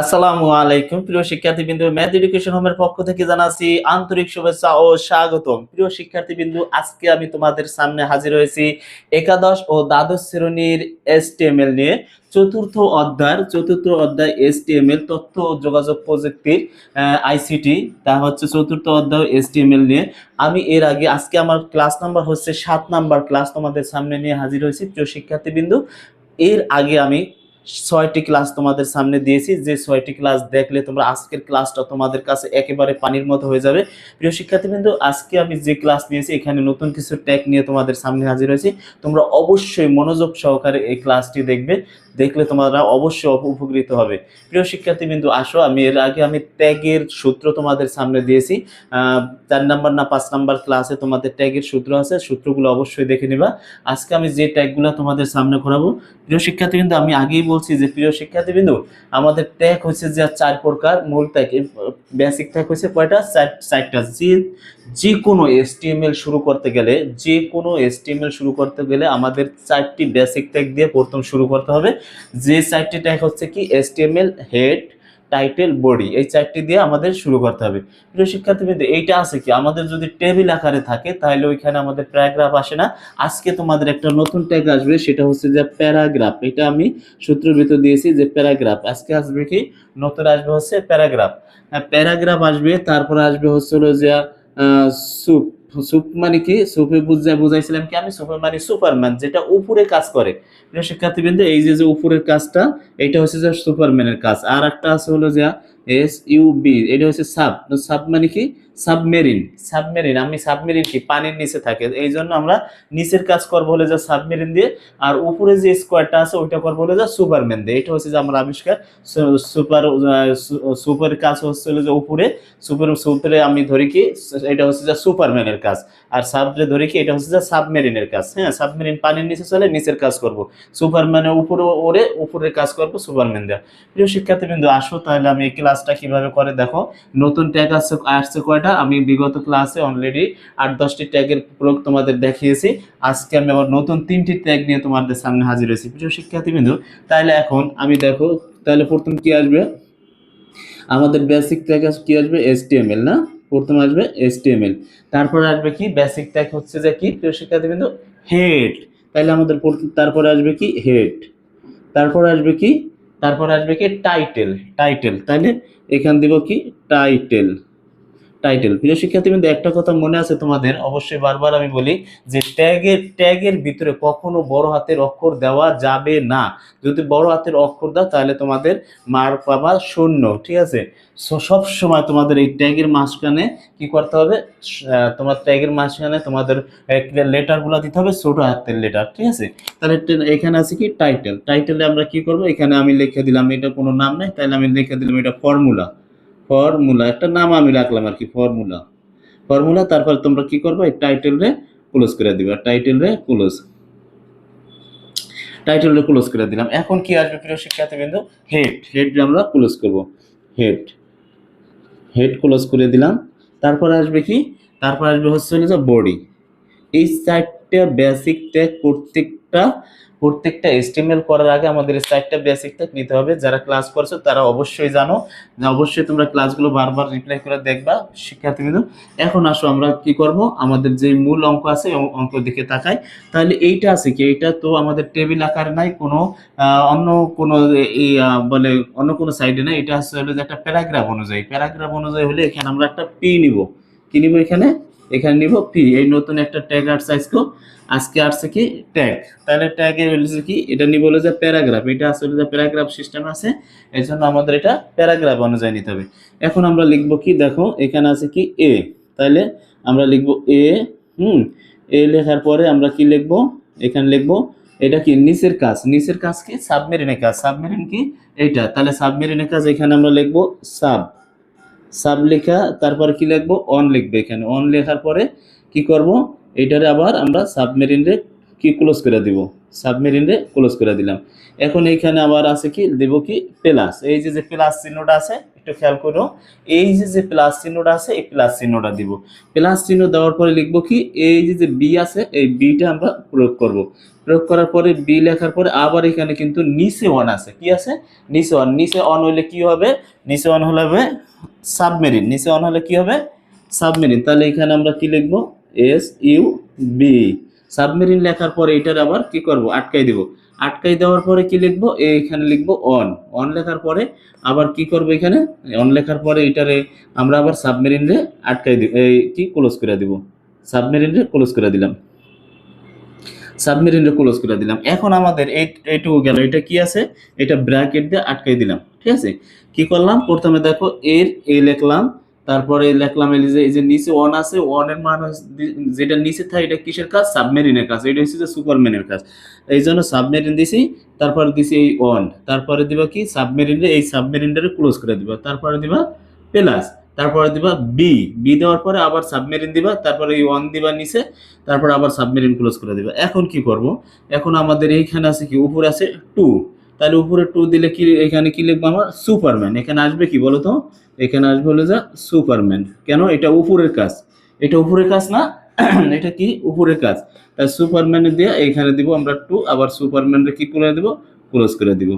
আসসালামু আলাইকুম। প্রিয় শিক্ষার্থীবৃন্দু, ম্যাথ এডুকেশন হোমের পক্ষ থেকে জানাচ্ছি আন্তরিক শুভেচ্ছা ও স্বাগতম। প্রিয় শিক্ষার্থীবৃন্দু, আজকে আমি তোমাদের সামনে হাজির হয়েছি একাদশ ও দ্বাদশ শ্রেণির এসটিএমএল নিয়ে। চতুর্থ অধ্যায়ের, চতুর্থ অধ্যায় এসটিএমএল, তথ্য ও যোগাযোগ প্রযুক্তির আইসিটি, তা হচ্ছে চতুর্থ অধ্যায় এসটিএমএল নিয়ে। আমি এর আগে, আজকে আমার ক্লাস নাম্বার হচ্ছে সাত নাম্বার ক্লাস তোমাদের সামনে নিয়ে হাজির হয়েছি। প্রিয় শিক্ষার্থীবৃন্দু, এর আগে আমি ছয়টি ক্লাস তোমাদের সামনে দিয়েছি। যে ছয়টি ক্লাস দেখলে তোমরা আজকের ক্লাসটা তোমাদের কাছে একেবারে পানির মতো হয়ে যাবে। প্রিয় শিক্ষার্থীবৃন্দ, আজকে আমি যে ক্লাস নিয়েছি, এখানে নতুন কিছু ট্যাগ নিয়ে তোমাদের সামনে হাজির হয়েছি। তোমরা অবশ্যই মনোযোগ সহকারে এই ক্লাসটি দেখবে। দেখলে তোমরা অবশ্যই উপকৃত হবে। প্রিয় শিক্ষার্থীবৃন্দু, আসো, আমি এর আগে আমি ট্যাগের সূত্র তোমাদের সামনে দিয়েছি। চার নাম্বার না পাঁচ নাম্বার ক্লাসে তোমাদের ট্যাগের সূত্র আছে, সূত্রগুলো অবশ্যই দেখে নিবা। আজকে আমি যে ট্যাগগুলো তোমাদের সামনে ঘোরাবো, প্রিয় শিক্ষার্থীবৃন্দু, আমি আগেই বলছি যে, প্রিয় শিক্ষার্থীবৃন্দু, আমাদের ট্যাগ হচ্ছে যে চার প্রকার মূল ট্যাগ বেসিক ট্যাগ হচ্ছে কয়টা? চার- চারটা যে যে কোনো এসটিএমএল শুরু করতে গেলে যে কোনো এসটিএমএল শুরু করতে গেলে আমাদের চারটি বেসিক ট্যাগ দিয়ে প্রথম শুরু করতে হবে। যে চারটি ট্যাগ হচ্ছে কি? এসটিএমএল হেড টাইটেল বডি এই চারটি দিয়ে আমাদের শুরু করতে হবে। প্রিয় শিক্ষার্থীবৃন্দ, এইটা আছে কি? আমাদের যদি টেবিল আকারে থাকে, তাহলে ওইখানে আমাদের প্যারাগ্রাফ আসে না। আজকে তোমাদের একটা নতুন ট্যাগ আসবে, সেটা হচ্ছে যে প্যারাগ্রাফ এটা আমি সূত্রের ভিতর দিয়েছি যে প্যারাগ্রাফ আজকে আসবে কি? নতুন আসবে হচ্ছে প্যারাগ্রাফ প্যারাগ্রাফ আসবে, তারপরে আসবে হচ্ছে হলো যে সুপ সুপ মানে কি? সুপে বুঝে বুঝাইছিলাম কি আমি? সুপার মানে সুপারম্যান, যেটা উপরে কাজ করে। শিক্ষার্থীবৃন্দ, এই যে যে উপরের কাজটা এটা হচ্ছে যে সুপারম্যানের কাজ। আর একটা আছে হলো যে এস ইউ বি এটা হচ্ছে সাব সাব মানে কি? সাবমেরিন সাবমেরিন আমি সাবমেরিন কি? পানির নিচে থাকে। এই জন্য আমরা নিচের কাজ করব হলে যা সাবমেরিন দিয়ে, আর উপরে যে স্কোয়ারটা আছে, ওইটা করব হলে যা সুপারম্যান দিয়ে। এটা হচ্ছে যে আমার আবিষ্কার। সুপার সুপার কাজ হচ্ছে যে উপরে। সুপার সুপারে আমি ধরি কি? এটা হচ্ছে যে সুপারম্যানের কাজ। আর সাবরে ধরি কি? এটা হচ্ছে যে সাবমেরিনের কাজ। হ্যাঁ সাবমেরিন পানির নিচে চলে, নিচের কাজ করব। সুপারম্যানের উপরে ওরে, উপরের কাজ করব সুপারম্যান দেওয়া প্রিয় শিক্ষার্থীবৃন্দ, আসো তাহলে আমি এই ক্লাসটা কীভাবে করে দেখো। নতুন ট্যাগ আসছে আসছে কয়টা? আমি বিগত ক্লাসে অলরেডি আট, দশটি ট্যাগের প্রয়োগ তোমাদের দেখিয়েছি। আজকে আমি আবার নতুন তিনটি ট্যাগ নিয়ে তোমাদের সামনে হাজির হয়েছি। প্রিয় শিক্ষার্থীবৃন্দ, তাহলে এখন আমি দেখো, তাহলে প্রথম কি আসবে? আমাদের বেসিক ট্যাগ কি আসবে? এসটিএমএল না? প্রথম আসবে এসটিএমএল তারপরে আসবে কি? বেসিক ট্যাগ হচ্ছে যে কি? প্রিয় শিক্ষার্থীবৃন্দ হেড তাহলে আমাদের তারপরে আসবে কি? হেড তারপরে আসবে কি? তারপরে আসবে কি? টাইটেল টাইটেল তাহলে এখান দিব কি? টাইটেল টাইটেল প্রিয় শিক্ষার্থীবৃন্দ একটা কথা মনে আছে তোমাদের? অবশ্যই বারবার আমি বলি যে ট্যাগের ট্যাগের ভিতরে কখনো বড় হাতের অক্ষর দেওয়া যাবে না। যদি বড় হাতের অক্ষর দাও, তাহলে তোমাদের মার পাবা শূন্য, ঠিক আছে? সব সময় তোমাদের এই ট্যাগের মাঝখানে কি করতে হবে? তোমার ট্যাগের মাঝখানে তোমাদের লেটারগুলো দিতে হবে, ছোট হাতের লেটার ঠিক আছে? তাহলে এখানে আছে কি? টাইটেল টাইটেলে আমরা কি করব? এখানে আমি লিখে দিলাম, এটা কোনো নাম নাই, তাহলে আমি লিখে দিলাম এটা ফর্মুলা ফর্মুলা একটা নাম আমি রাখলাম আর কি ফর্মুলা ফর্মুলা তারপর তোমরা কি করবে? টাইটেল রে ক্লোজ করে দিবে। টাইটেল রে ক্লোজ টাইটেল রে ক্লোজ করে দিলাম। এখন কি আসবে প্রিয় শিক্ষার্থীবৃন্দ? হেড হেড আমরা ক্লোজ করব। হেড হেড ক্লোজ করে দিলাম। তারপর আসবে কি? তারপর আসবে হচ্ছে বডি এই চারটা বেসিক ট্যাগ প্রত্যেকটা প্রত্যেকটা এস্টিমেল করার আগে আমাদের চারটা বেসিক ট্যাগ নিতে হবে। যারা ক্লাস করছ তারা অবশ্যই জানো। যে অবশ্যই তোমরা ক্লাসগুলো বারবার রিপ্লাই করে দেখবা, শিক্ষার্থীবৃন্দ। এখন আসো, আমরা কি করব? আমাদের যে মূল অঙ্ক আছে অঙ্ক দিকে তাকাই। তাহলে এইটা আছে কি? এইটা তো আমাদের টেবিল আকারে নাই, কোনো অন্য কোনো বলে অন্য কোনো সাইডে নাই। এটা হচ্ছে হলো যে একটা প্যারাগ্রাফ অনুযায়ী। প্যারাগ্রাফ অনুযায়ী হলে এখানে আমরা একটা পি নিব। কি নিব এখানে? এখানে নিব পি এই নতুন একটা ট্যাগ আসছে আজকে আজকে আসছে কি? ট্যাগ তাহলে ট্যাগে হচ্ছে কি? এটা নিব হলো যে প্যারাগ্রাফ এটা আসলে যে প্যারাগ্রাফ সিস্টেম আছে। এই জন্য আমাদের এটা প্যারাগ্রাফ অনুযায়ী নিতে হবে। এখন আমরা লিখব কি? দেখো, এখানে আছে কি? এ তাহলে আমরা লিখব এ হুম? এ লেখার পরে আমরা কি লিখব? এখানে লিখব, এটা কি? নিচের কাজ। নিচের কাজ কি? সাবমেরিনের কাজ। সাবমেরিন কি? এইটা। তাহলে সাবমেরিনের কাজ এখানে আমরা লিখব সাব সাব লেখা, তারপর কি লিখব? অন লিখবে এখানে। অন লেখার পরে কি করব? এইটারে আবার আমরা সাবমেরিন রে কি ক্লোজ করে দিব? সাবমেরিন রে ক্লোজ করে দিলাম। এখন এইখানে আবার আছে কি? দেব কি? প্লাস এই যে যে প্লাস চিহ্নটা আছে, একটু খেয়াল করো। এই যে যে প্লাস চিহ্নটা আছে, এই প্লাস চিহ্নটা দিব। প্লাস চিহ্ন দেওয়ার পরে লিখব কি? এই যে যে বি আছে, এই বিটা আমরা প্রয়োগ করব। প্রয়োগ করার পরে বি লেখার পরে আবার এখানে কিন্তু নিচে ওয়ান আছে। কি আছে? নিচে ওয়ান নিচে অন হলে কি হবে? নিচে অন হলে হবে সাবমেরিন নিচে অন হলে কি হবে? সাবমেরিন তাহলে এখানে আমরা কি লিখব? এস ইউ বি সাবমেরিন লেখার পরে এটার আবার কি করব? আটকাই দিব। আটকাই দেওয়ার পরে কি লিখব? এখানে লিখব অন অন লেখার পরে আবার কি করব এখানে? অন লেখার পরে এটারে আমরা আবার সাবমেরিন রে আটকাই দিব। এই কি? ক্লোজ করে দিব। সাবমেরিন রে ক্লোজ করে দিলাম। সাবমেরিন ক্লোজ করে দিলাম। এখন আমাদের এই এইটুকু গেল। এটা কি আছে? এটা ব্র্যাকেট দিয়ে আটকাই দিলাম। ঠিক আছে? কি করলাম? প্রথমে দেখো এর এ লিখলাম। তারপরে লিখলাম এই যে এই যে নিচে ওয়ান আছে ওয়ানের মান যেটা নিচে থাকে, এটা কিসের কাজ? সাবমেরিনের কাজ। এটা হচ্ছে যে সুপারম্যানের কাজ। এই জন্য সাবমেরিন দিছি, তারপরে দিছি এই ওয়ান তারপরে দিবা কি? সাবমেরিনে এই সাবমেরিনটারে ক্লোজ করে দিবা। তারপরে দিবা প্লাস। তারপরে দিবা বি বি দেওয়ার পরে আবার সাবমেরিন দিবা, তারপরে এই ওয়ান দিবা নিচে, তারপরে আবার সাবমেরিন ক্লোজ করে দিবা। এখন কি করব? এখন আমাদের এইখানে আছে কি? উপরে আছে টু তাহলে উপরে টু দিলে কি, এখানে কি লিখব আমার? সুপারম্যান এখানে আসবে কি বলো তো এখানে আসবে হলো যা সুপারম্যান কেন? এটা উপরের কাজ। এটা উপরের কাজ না? এটা কি? উপরের কাজ। তাই সুপারম্যানে দিয়ে, এখানে দিব আমরা টু আবার সুপারম্যানরে কি করে দিব? ক্লোজ করে দিব।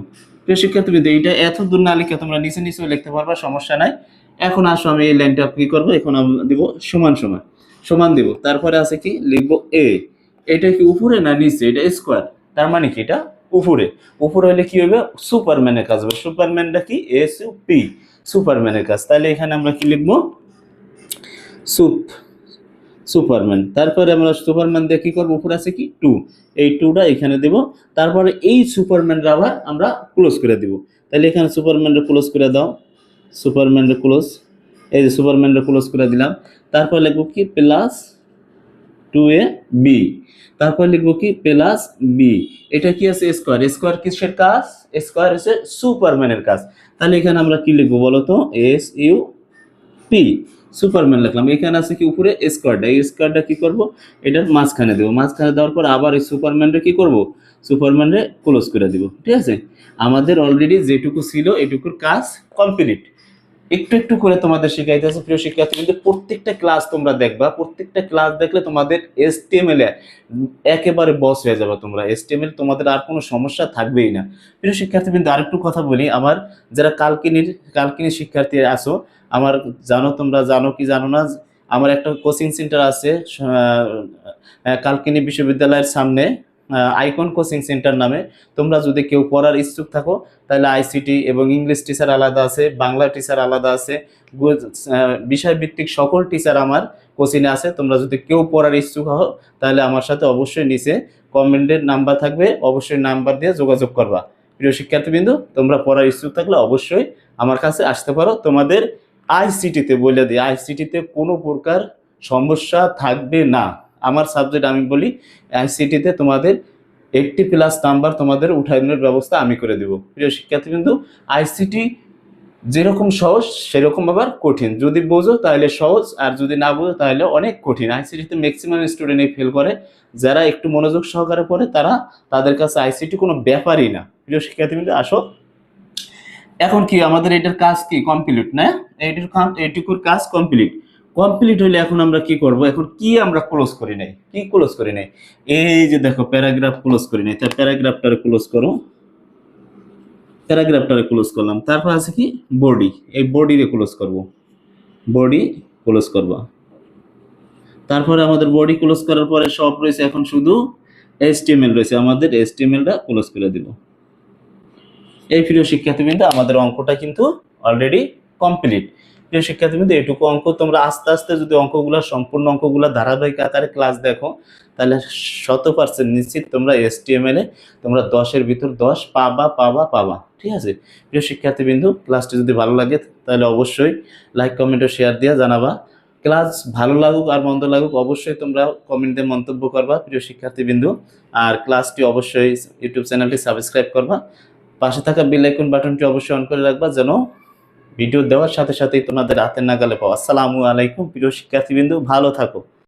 প্রিয় শিক্ষার্থীবৃন্দ এইটা এত দূর না লিখে তোমরা নিচে নিচে লিখতে পারবা, সমস্যা নাই। এখন আসো, আমি এই লাইনটা কি করব? এখন আমি দিব সমান সমান। সমান দিব। তারপরে আছে কি? লিখব এ এটা কি উপরে না নিচে? এটা স্কোয়ার তার মানে কি? এটা উপরে। উপরে হলে কি হবে সুপারম্যানের কাজ হবে। সুপারম্যানটা কি? এস ইউ পি সুপারম্যানের কাজ। তাহলে এখানে আমরা কি লিখব? সুপ সুপারম্যান তারপরে আমরা সুপারম্যান দিয়ে কি করব? উপরে আছে কি? টু এই টুটা এখানে দেব। তারপরে এই সুপারম্যানটা আবার আমরা ক্লোজ করে দিব। তাহলে এখানে সুপারম্যানটা ক্লোজ করে দাও। সুপারম্যানটা ক্লোজ এই যে সুপারম্যানটা ক্লোজ করে দিলাম। তারপর লিখব কি? প্লাস টু এ বি তারপর লিখব কি? প্লাস বি এটা কি আছে? স্কোয়ার স্কোয়ার কিসের কাজ? স্কোয়ার হচ্ছে সুপারম্যানের কাজ। তাহলে এখানে আমরা কি লিখব বলো তো এস ইউ পি সুপারম্যান লিখলাম। এখানে আছে কি? উপরে স্কোয়ারটা এই স্কোয়ারটা কি করব? এটার মাঝখানে দেবো। মাঝখানে দেওয়ার পর আবার এই সুপারম্যানটা কি করব? সুপারম্যানরে ক্লোজ করে দিব। ঠিক আছে? আমাদের অলরেডি যেটুকু ছিল, এটুকুর কাজ কমপ্লিট একটু একটু করে তোমাদের শিখাইতেছে, প্রিয় শিক্ষার্থী, কিন্তু প্রত্যেকটা ক্লাস তোমরা দেখবা, প্রত্যেকটা ক্লাস দেখলে তোমাদের এসটিএমএল একেবারে বস হয়ে যাবে তোমরা। এসটিএমএল তোমাদের আর কোনো সমস্যা থাকবেই না। প্রিয় শিক্ষার্থী, কিন্তু আরেকটু কথা বলি, আমার যারা কালকিনির কালকিনির শিক্ষার্থী আছো, আমার জানো তোমরা, জানো কি জানো না, আমার একটা কোচিং সেন্টার আছে কালকিনি বিশ্ববিদ্যালয়ের সামনে। আইকন কোচিং সেন্টার নামে। তোমরা যদি কেউ পড়ার ইচ্ছুক থাকো, তাহলে আইসিটি এবং ইংলিশ টিচার আলাদা আছে, বাংলা টিচার আলাদা আছে বিষয়ভিত্তিক সকল টিচার আমার কোচিংয়ে আছে। তোমরা যদি কেউ পড়ার ইচ্ছুক হও, তাহলে আমার সাথে অবশ্যই নিচে কমেন্টের নাম্বার থাকবে। অবশ্যই নাম্বার দিয়ে যোগাযোগ করবা। প্রিয় শিক্ষার্থীবৃন্দ, তোমরা পড়ার ইচ্ছুক থাকলে অবশ্যই আমার কাছে আসতে পারো। তোমাদের আইসিটিতে বলে দিই আইসিটিতে কোনো প্রকার সমস্যা থাকবে না। আমার সাবজেক্ট আমি বলি আইসিটিতে তোমাদের এইটটি প্লাস নাম্বার তোমাদের উঠানোর ব্যবস্থা আমি করে দেব। প্রিয় শিক্ষার্থীবৃন্দ আইসিটি যেরকম সহজ, সেরকম আবার কঠিন। যদি বোঝো তাহলে সহজ, আর যদি না বোঝো তাহলে অনেক কঠিন। আইসিটিতে ম্যাক্সিমাম স্টুডেন্টই ফেল করে। যারা একটু মনোযোগ সহকারে পড়ে, তারা তাদের কাছে আইসিটি কোনো ব্যাপারই না। প্রিয় শিক্ষার্থীবৃন্দ, আসো। এখন কি আমাদের এটার কাজ কি? কমপ্লিট না? এইটার কাম এইটুকুর কাজ কমপ্লিট কমপ্লিট হলে এখন আমরা কি করব? এখন কি আমরা ক্লোজ করি নাই? কি ক্লোজ করি নাই? এই যে দেখো প্যারাগ্রাফ ক্লোজ করি নাই। তাই প্যারাগ্রাফটারে ক্লোজ করো। প্যারাগ্রাফটারে ক্লোজ করলাম। তারপর আছে কি? বডি এই বডিরে ক্লোজ করব। বডি ক্লোজ করবা। তারপরে আমাদের বডি ক্লোজ করার পরে সব রয়েছে এখন শুধু এসটিএমএল রয়েছে। আমাদের এসটিএমএলটা ক্লোজ করে দিব। এই প্রিয় শিক্ষার্থীবৃন্দ, আমাদের অঙ্কটা কিন্তু অলরেডি কমপ্লিট প্রিয় শিক্ষার্থীবৃন্দ, এটুকু অঙ্ক তোমরা আস্তে আস্তে যদি অঙ্কগুলো, সম্পূর্ণ অঙ্কগুলো ধারাবাহিক আকারে ক্লাস দেখো, তাহলে শত পার্সেন্ট নিশ্চিত তোমরা এসটিএমএল তোমরা দশের ভিতর দশ পাবা পাবা পাবা। ঠিক আছে? প্রিয় শিক্ষার্থীবৃন্দ, ক্লাসটি যদি ভালো লাগে, তাহলে অবশ্যই লাইক কমেন্ট ও শেয়ার দিয়ে জানাবা। ক্লাস ভালো লাগুক আর মন্দ লাগুক, অবশ্যই তোমরা কমেন্টে মন্তব্য করবা, প্রিয় শিক্ষার্থীবৃন্দ। আর ক্লাসটি অবশ্যই ইউটিউব চ্যানেলটি সাবস্ক্রাইব করবা। পাশে থাকা বেল আইকন বাটনটি অবশ্যই অন করে রাখবা, যেন ভিডিও দেওয়ার সাথে সাথেই তোমাদের হাতের নাগালে পাও আসসালামু আলাইকুম প্রিয় শিক্ষার্থীবৃন্দ ভালো থাকো।